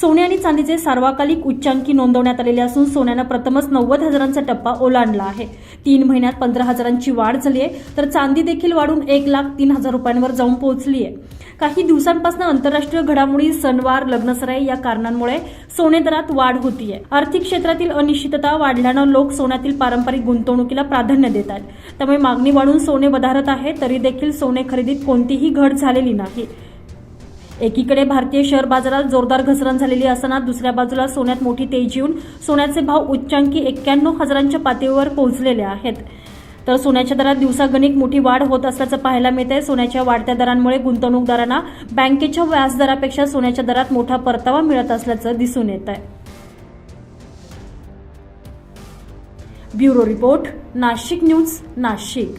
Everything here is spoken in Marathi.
सोने आणि चांदीचे सार्वकालिक उच्चांकी नोंदवण्यात आलेले असून सोन्यानं प्रथमच नव्वद हजारांचा टप्पा ओलांडला आहे. तीन महिन्यात पंधरा हजारांची वाढ झाली आहे तर चांदी देखील वाढून एक लाख तीन हजार रुपयांवर जाऊन पोहोचली आहे. काही दिवसांपासून आंतरराष्ट्रीय घडामोडी सणवार लग्नसराई या कारणांमुळे सोने दरात वाढ होतीये. आर्थिक क्षेत्रातील अनिश्चितता वाढल्यानं लोक सोन्यातील पारंपरिक गुंतवणुकीला प्राधान्य देत आहेत. त्यामुळे मागणी वाढून सोने वधारत आहे तरी देखील सोने खरेदीत कोणतीही घट झालेली नाही. एकीकडे भारतीय शेअर बाजारात जोरदार घसरण झालेली असताना दुसऱ्या बाजूला सोन्यात मोठी तेजी येऊन सोन्याचे भाव उच्चांकी एक्क्याण्णव हजारांच्या पातळीवर पोहोचलेले आहेत. तर सोन्याच्या दरात दिवसागणिक मोठी वाढ होत असल्याचं पाहायला मिळत आहे सोन्याच्या वाढत्या दरांमुळे गुंतवणूकदारांना बँकेच्या व्याजदरापेक्षा सोन्याच्या दरात मोठा परतावा मिळत असल्याचं दिसून येत आहे bureau report Nashik news Nashik.